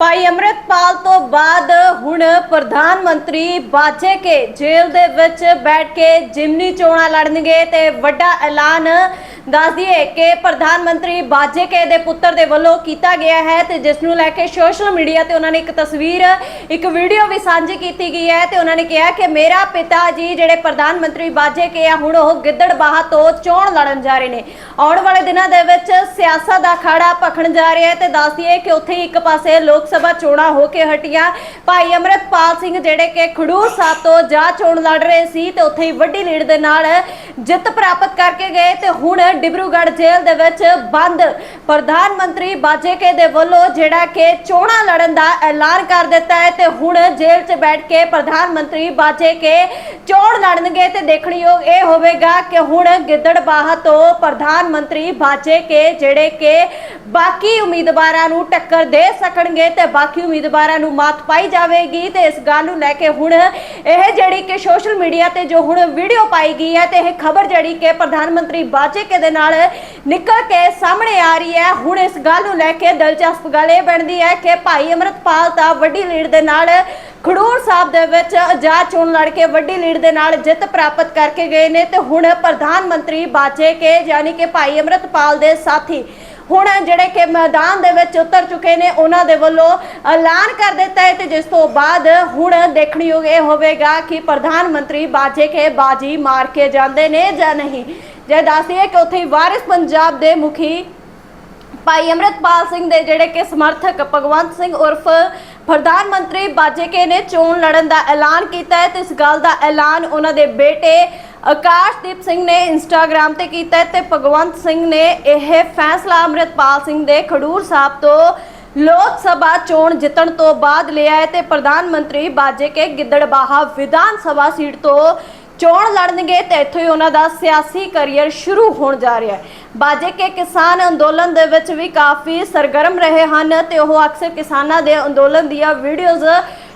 ਭਾਈ ਅੰਮ੍ਰਿਤਪਾਲ ਤੋਂ ਬਾਅਦ ਹੁਣ ਪ੍ਰਧਾਨ ਮੰਤਰੀ ਬਾਜੇ ਕੇ ਜੇਲ੍ਹ ਦੇ ਵਿੱਚ ਬੈਠ ਕੇ ਜਿਮਨੀ ਚੋਣਾਂ ਲੜਨਗੇ ਤੇ ਵੱਡਾ ਐਲਾਨ ਦੱਸ ਦਈਏ ਕਿ ਪ੍ਰਧਾਨ ਮੰਤਰੀ ਬਾਜੇਕੇ ਦੇ ਪੁੱਤਰ ਦੇ ਵੱਲੋਂ ਕੀਤਾ ਗਿਆ ਹੈ ਤੇ ਜਿਸ ਨੂੰ ਲੈ ਕੇ ਸੋਸ਼ਲ ਮੀਡੀਆ ਤੇ ਉਹਨਾਂ ਨੇ ਇੱਕ ਤਸਵੀਰ, ਇੱਕ ਵੀਡੀਓ ਵੀ ਸਾਂਝੀ ਕੀਤੀ ਗਈ ਹੈ ਤੇ ਉਹਨਾਂ ਨੇ ਕਿਹਾ ਕਿ ਮੇਰਾ ਪਿਤਾ ਜੀ ਜਿਹੜੇ ਪ੍ਰਧਾਨ ਮੰਤਰੀ ਬਾਜੇ ਕੇ ਆ, ਹੁਣ ਉਹ ਗਿੱਦੜਬਾਹਾ ਤੋਂ ਚੋਣ ਲੜਨ ਜਾ ਰਹੇ ਨੇ। ਆਉਣ ਵਾਲੇ ਦਿਨਾਂ ਦੇ ਵਿੱਚ ਸਿਆਸਤ ਦਾ ਖਾੜਾ ਭਖਣ ਜਾ ਰਿਹਾ ਹੈ ਤੇ ਦੱਸ ਦਈਏ ਕਿ ਉੱਥੇ ਹੀ ਇੱਕ ਪਾਸੇ ਲੋਕ ਸਭਾ ਚੋਣਾਂ ਹੋ ਕੇ ਹਟੀਆਂ। ਭਾਈ ਅਮਰਤਪਾਲ ਸਿੰਘ ਜਿਹੜੇ ਕਿ ਖਡੂਰ ਸਾਹਿਬ ਤੋਂ ਜਾ ਚੋਣ ਲੜ ਰਹੇ ਸੀ ਤੇ ਉੱਥੇ ਹੀ ਵੱਡੀ ਲੀਡ ਦੇ ਨਾਲ ਜਿੱਤ ਪ੍ਰਾਪਤ ਕਰਕੇ ਗਏ ਤੇ ਹੁਣ ਡਿਬਰੂਗੜ੍ਹ ਜੇਲ੍ਹ ਦੇ ਵਿੱਚ ਬੰਦ। ਪ੍ਰਧਾਨ ਮੰਤਰੀ ਬਾਜੇਕੇ ਦੇ ਵੱਲੋਂ ਜਿਹੜਾ ਕਿ ਚੋਣਾਂ ਲੜਨ ਦਾ ਐਲਾਨ ਕਰ ਦਿੱਤਾ ਹੈ ਤੇ ਹੁਣ ਜੇਲ੍ਹ 'ਚ ਬੈਠ ਕੇ ਪ੍ਰਧਾਨ ਮੰਤਰੀ ਬਾਜੇਕੇ ਚੋਣ ਲੜਨਗੇ ਤੇ ਦੇਖਣਯੋਗ ਇਹ ਹੋਵੇਗਾ ਕਿ ਹੁਣ ਗਿੱਦੜਬਾਹਾ ਤੋਂ ਪ੍ਰਧਾਨ ਮੰਤਰੀ ਬਾਜੇਕੇ ਜਿਹੜੇ ਕਿ ਬਾਕੀ ਉਮੀਦਵਾਰਾਂ ਨੂੰ ਟੱਕਰ ਦੇ ਸਕਣਗੇ ਤੇ ਬਾਕੀ ਉਮੀਦਵਾਰਾਂ ਨੂੰ ਮਾਤ ਪਾਈ ਜਾਵੇਗੀ ਤੇ ਇਸ ਗੱਲ ਨੂੰ ਲੈ ਕੇ ਹੁਣ ਇਹ ਜਿਹੜੀ ਕਿ ਸੋਸ਼ਲ ਮੀਡੀਆ ਤੇ ਜੋ ਹੁਣ ਵੀਡੀਓ ਪਾਈ ਗਈ ਹੈ ਤੇ ਇਹ ਖਬਰ ਜਿਹੜੀ ਕਿ ਪ੍ਰਧਾਨ ਮੰਤਰੀ ਬਾਜੇਕੇ ਦੇ ਨਾਲ ਨਿਕਲ ਕੇ ਸਾਹਮਣੇ ਆ ਰਹੀ ਹੈ। ਹੁਣ ਇਸ ਗੱਲ ਨੂੰ ਲੈ ਕੇ ਦਿਲਚਸਪ ਗੱਲ ਇਹ ਬਣਦੀ ਹੈ ਕਿ ਭਾਈ ਅਮਰਤਪਾਲ ਤਾਂ ਵੱਡੀ ਲੀਡ ਦੇ ਨਾਲ ਖਡੂਰ ਸਾਹਿਬ ਦੇ ਵਿੱਚ ਆਜ਼ਾਦ ਚੋਣ ਲੜ ਕੇ ਵੱਡੀ ਲੀਡ ਦੇ ਨਾਲ ਜਿੱਤ ਪ੍ਰਾਪਤ ਕਰਕੇ ਗਏ ਨੇ ਤੇ ਹੁਣ ਪ੍ਰਧਾਨ ਮੰਤਰੀ ਬਾਜੇ ਕੇ, ਯਾਨੀ ਕਿ ਭਾਈ ਅਮਰਤਪਾਲ ਦੇ ਸਾਥੀ ਹੁਣ ਜਿਹੜੇ ਕਿ ਮੈਦਾਨ ਦੇ ਵਿੱਚ ਉਤਰ ਚੁੱਕੇ ਨੇ, ਉਹਨਾਂ ਦੇ ਵੱਲੋਂ ਐਲਾਨ ਕਰ ਦਿੱਤਾ ਹੈ ਤੇ ਜਿਸ ਤੋਂ ਬਾਅਦ ਹੁਣ ਦੇਖਣਯੋਗ ਇਹ ਹੋਵੇਗਾ ਕਿ ਪ੍ਰਧਾਨ ਮੰਤਰੀ ਬਾਜੇ ਕੇ ਬਾਜੀ ਮਾਰ ਕੇ ਜਾਂਦੇ ਨੇ ਜਾਂ ਨਹੀਂ। ਜੇ ਦੱਸਦੀਏ ਕਿ ਉੱਥੇ ਵਾਰਿਸ ਪੰਜਾਬ ਦੇ ਮੁਖੀ ਭਾਈ ਅਮਰਤਪਾਲ ਸਿੰਘ ਦੇ ਜਿਹੜੇ ਕਿ ਸਮਰਥਕ ਭਗਵੰਤ ਸਿੰਘ ਉਰਫ ਪ੍ਰਧਾਨ ਮੰਤਰੀ ਬਾਜੇਕੇ ਨੇ ਚੋਣ ਲੜਨ ਦਾ ਐਲਾਨ ਕੀਤਾ ਹੈ ਤੇ ਇਸ ਗੱਲ ਦਾ ਐਲਾਨ ਉਹਨਾਂ ਦੇ ਬੇਟੇ ਆਕਾਸ਼ਦੀਪ ਸਿੰਘ ਨੇ ਇੰਸਟਾਗ੍ਰam ਤੇ ਕੀਤਾ ਹੈ ਤੇ ਭਗਵੰਤ ਸਿੰਘ ਨੇ ਇਹ ਫੈਸਲਾ ਅਮਰਤਪਾਲ ਸਿੰਘ ਦੇ ਖਡੂਰ ਸਾਹਿਬ ਤੋਂ ਲੋਕ ਸਭਾ ਚੋਣ ਜਿੱਤਣ ਤੋਂ ਬਾਅਦ ਲਿਆ ਹੈ ਤੇ ਪ੍ਰਧਾਨ ਮੰਤਰੀ ਬਾਜੇਕੇ ਗਿੱਦੜਬਾਹਾ ਵਿਧਾਨ ਸਭਾ ਸੀਟ ਤੋਂ ਚੋਣ ਲੜਨਗੇ ਤੇ ਇੱਥੋਂ ਹੀ ਉਹਨਾਂ ਦਾ ਸਿਆਸੀ ਕਰੀਅਰ ਸ਼ੁਰੂ ਹੋਣ ਜਾ ਰਿਹਾ ਹੈ। ਬਾਜੇ ਕੇ ਕਿਸਾਨ ਅੰਦੋਲਨ ਦੇ ਵਿੱਚ ਵੀ ਕਾਫੀ ਸਰਗਰਮ ਰਹੇ ਹਨ ਤੇ ਉਹ ਅਕਸਰ ਕਿਸਾਨਾਂ ਦੇ ਅੰਦੋਲਨ ਦੀਆਂ ਵੀਡੀਓਜ਼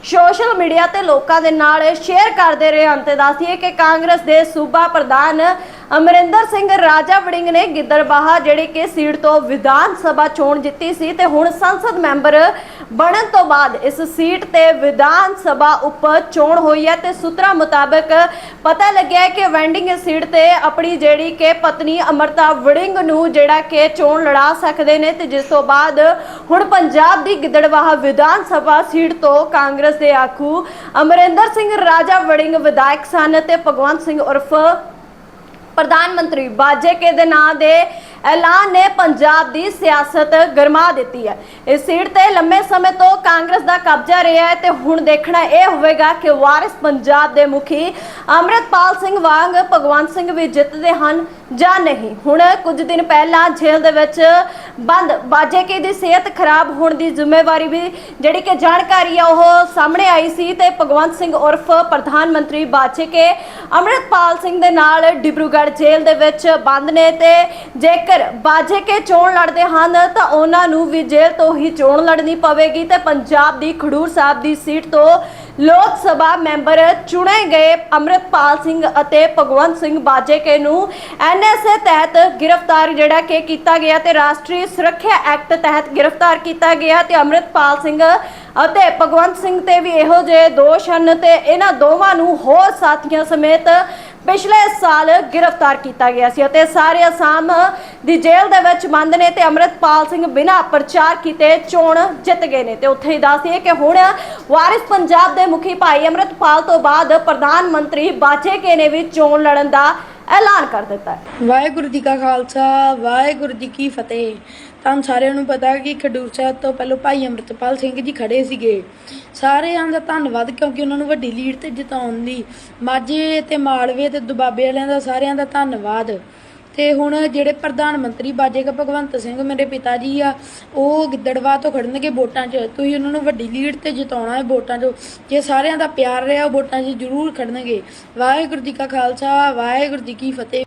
ਸੋਸ਼ਲ ਮੀਡੀਆ ਤੇ ਲੋਕਾਂ ਦੇ ਨਾਲ ਸ਼ੇਅਰ ਕਰਦੇ ਰਹੇ ਹਨ ਤੇ ਦੱਸਦੀਏ ਕਿ ਕਾਂਗਰਸ ਦੇ ਸੂਬਾ ਪ੍ਰਧਾਨ ਅਮਰਿੰਦਰ ਸਿੰਘ ਰਾਜਾ ਵੜਿੰਗ ਨੇ ਗਿੱਦੜਬਾਹਾ, ਜਿਹੜੇ ਕਿ ਸੀਟ ਤੋਂ ਵਿਧਾਨ ਸਭਾ ਚੋਣ ਜਿੱਤੀ ਸੀ ਤੇ ਹੁਣ ਸੰਸਦ ਮੈਂਬਰ ਬਣਨ ਤੋਂ ਬਾਅਦ ਇਸ ਸੀਟ ਤੇ ਵਿਧਾਨ ਸਭਾ ਉੱਪਰ ਚੋਣ ਹੋਈ ਹੈ ਤੇ ਸੂਤਰਾਂ ਮੁਤਾਬਕ ਪਤਾ ਲੱਗਿਆ ਕਿ ਵੈਂਡਿੰਗ ਇਸ ਸੀਟ ਤੇ ਆਪਣੀ ਜਿਹੜੀ ਕਿ ਪਤਨੀ ਅਮਰਤਾ ਵੜਿੰਗ ਨੂੰ ਜਿਹੜਾ ਕਿ ਚੋਣ ਲੜਾ ਸਕਦੇ ਨੇ ਤੇ ਜਿਸ ਤੋਂ ਬਾਅਦ ਹੁਣ ਪੰਜਾਬ ਦੀ ਗਿੱਦੜਬਾਹਾ ਵਿਧਾਨ ਸਭਾ ਸੀਟ ਤੋਂ ਕਾਂਗਰਸ ਦੇ ਆਖੂ ਅਮਰਿੰਦਰ ਸਿੰਘ ਰਾਜਾ ਵੜਿੰਗ ਵਿਧਾਇਕ ਸਨ ਤੇ ਭਗਵੰਤ ਸਿੰਘ ਉਰਫ ਪ੍ਰਧਾਨ ਮੰਤਰੀ ਬਾਜੇਕੇ ਦੇ ਨਾਂ ਦੇ ਐਲਾਨ ਨੇ ਪੰਜਾਬ ਦੀ ਸਿਆਸਤ ਗਰਮਾ ਦਿੱਤੀ ਹੈ। ਇਸ ਸੀਟ ਤੇ ਲੰਮੇ ਸਮੇਂ ਤੋਂ ਕਾਂਗਰਸ ਦਾ ਕਬਜ਼ਾ ਰਿਹਾ ਹੈ ਤੇ ਹੁਣ ਦੇਖਣਾ ਇਹ ਹੋਵੇਗਾ ਕਿ ਵਾਰਿਸ ਪੰਜਾਬ ਦੇ ਮੁਖੀ ਅਮਰਤਪਾਲ ਸਿੰਘ ਵਾਂਗ ਭਗਵੰਤ ਸਿੰਘ ਵੀ ਜਿੱਤਦੇ ਹਨ ਜਾਂ ਨਹੀਂ। ਹੁਣ ਕੁਝ ਦਿਨ ਪਹਿਲਾਂ ਜੇਲ੍ਹ ਦੇ ਵਿੱਚ ਬੰਦ। ਬਾਜੇ ਕੇ ਦੀ ਸਿਹਤ ਖਰਾਬ ਹੋਣ ਦੀ ਜ਼ਿੰਮੇਵਾਰੀ ਵੀ ਜਿਹੜੀ ਕਿ ਜਾਣਕਾਰੀ ਆ, ਉਹ ਸਾਹਮਣੇ ਆਈ ਸੀ ਤੇ ਭਗਵੰਤ ਸਿੰਘ ਉਰਫ ਪ੍ਰਧਾਨ ਮੰਤਰੀ ਬਾਜੇ ਕੇ ਅਮਰਤਪਾਲ ਸਿੰਘ ਦੇ ਨਾਲ ਡਿਬਰੂਗੜ੍ਹ ਜੇਲ੍ਹ ਦੇ ਵਿੱਚ ਬੰਦ ਨੇ ਤੇ ਜੇਕਰ ਬਾਜੇ ਕੇ ਚੋਣ ਲੜਦੇ ਹਨ, ਤਾਂ ਉਹਨਾਂ ਨੂੰ ਵੀ ਜੇਲ੍ਹ ਤੋਂ ਹੀ ਚੋਣ ਲੜਨੀ ਪਵੇਗੀ ਤੇ ਪੰਜਾਬ ਦੀ ਖਡੂਰ ਸਾਹਿਬ ਦੀ ਸੀਟ ਤੋਂ ਲੋਕ ਸਭਾ ਮੈਂਬਰ ਚੁਣੇ ਗਏ ਅਮਰਤਪਾਲ ਸਿੰਘ ਅਤੇ ਭਗਵੰਤ ਸਿੰਘ ਬਾਜੇਕੇ ਨੂੰ ਐਨਐਸਏ ਤਹਿਤ ਗ੍ਰਿਫਤਾਰ ਜਿਹੜਾ ਕਿ ਕੀਤਾ ਗਿਆ ਤੇ ਰਾਸ਼ਟਰੀ ਸੁਰੱਖਿਆ ਐਕਟ ਤਹਿਤ ਗ੍ਰਿਫਤਾਰ ਕੀਤਾ ਗਿਆ ਤੇ ਅਮਰਤਪਾਲ ਸਿੰਘ ਅਤੇ ਭਗਵੰਤ ਸਿੰਘ ਤੇ ਵੀ ਇਹੋ ਜਿਹੇ ਦੋਸ਼ ਹਨ ਤੇ ਇਹਨਾਂ ਦੋਵਾਂ ਨੂੰ ਹੋਰ ਸਾਥੀਆਂ ਸਮੇਤ ਪਿਛਲੇ ਸਾਲ ਗ੍ਰਿਫਤਾਰ ਕੀਤਾ ਗਿਆ ਸੀ ਅਤੇ ਸਾਰੇ ਅਸਾਮ ਦੀ ਜੇਲ੍ਹ ਦੇ ਵਿੱਚ ਬੰਦ ਨੇ ਤੇ ਅਮਰਤਪਾਲ ਸਿੰਘ ਬਿਨਾਂ ਪ੍ਰਚਾਰ ਕੀਤੇ ਚੋਣ ਜਿੱਤ ਗਏ ਨੇ। ਤੇ ਉੱਥੇ ਹੀ ਦੱਸਦੀਏ ਕਿ ਹੁਣ ਵਾਰਿਸ ਪੰਜਾਬ ਦੇ ਮੁਖੀ ਭਾਈ ਅਮਰਤਪਾਲ ਤੋਂ ਬਾਅਦ ਪ੍ਰਧਾਨ ਮੰਤਰੀ ਬਾਜੇਕੇ ਨੇ ਵੀ ਚੋਣ ਲੜਨ ਦਾ ਐਲਾਨ ਕਰ ਦਿੱਤਾ ਹੈ। ਵਾਹਿਗੁਰੂ ਜੀ ਕਾ ਖਾਲਸਾ, ਵਾਹਿਗੁਰੂ ਜੀ ਕੀ ਫਤਿਹ। ਤੁਹਾਨੂੰ ਸਾਰਿਆਂ ਨੂੰ ਪਤਾ ਕਿ ਖਡੂਰ ਸਾਹਿਬ ਤੋਂ ਪਹਿਲਾਂ ਭਾਈ ਅੰਮ੍ਰਿਤਪਾਲ ਸਿੰਘ ਜੀ ਖੜੇ ਸੀਗੇ। ਸਾਰਿਆਂ ਦਾ ਧੰਨਵਾਦ ਕਿਉਂਕਿ ਉਹਨਾਂ ਨੂੰ ਵੱਡੀ ਲੀਡ ਤੇ ਜਿਤਾਉਣ ਦੀ, ਮਾਝੇ ਤੇ ਮਾਲਵੇ ਤੇ ਦੁਬਾਬੇ ਵਾਲਿਆਂ ਦਾ ਸਾਰਿਆਂ ਦਾ ਧੰਨਵਾਦ। ਤੇ ਹੁਣ ਜਿਹੜੇ ਪ੍ਰਧਾਨ ਮੰਤਰੀ ਬਾਜੇਗਾ ਭਗਵੰਤ ਸਿੰਘ ਮੇਰੇ ਪਿਤਾ ਜੀ ਆ, ਉਹ ਗਿੱਦੜਵਾ ਤੋਂ ਖੜਨਗੇ ਵੋਟਾਂ 'ਚ। ਤੁਸੀਂ ਉਹਨਾਂ ਨੂੰ ਵੱਡੀ ਲੀਡ ਤੇ ਜਿਤਾਉਣਾ ਹੈ ਵੋਟਾਂ 'ਚ। ਜੇ ਸਾਰਿਆਂ ਦਾ ਪਿਆਰ ਰਿਹਾ, ਉਹ ਵੋਟਾਂ 'ਚ ਜ਼ਰੂਰ ਖੜਨਗੇ। ਵਾਹਿਗੁਰੂ ਜੀ ਕਾ ਖਾਲਸਾ, ਵਾਹਿਗੁਰੂ ਜੀ ਕੀ ਫਤਿਹ।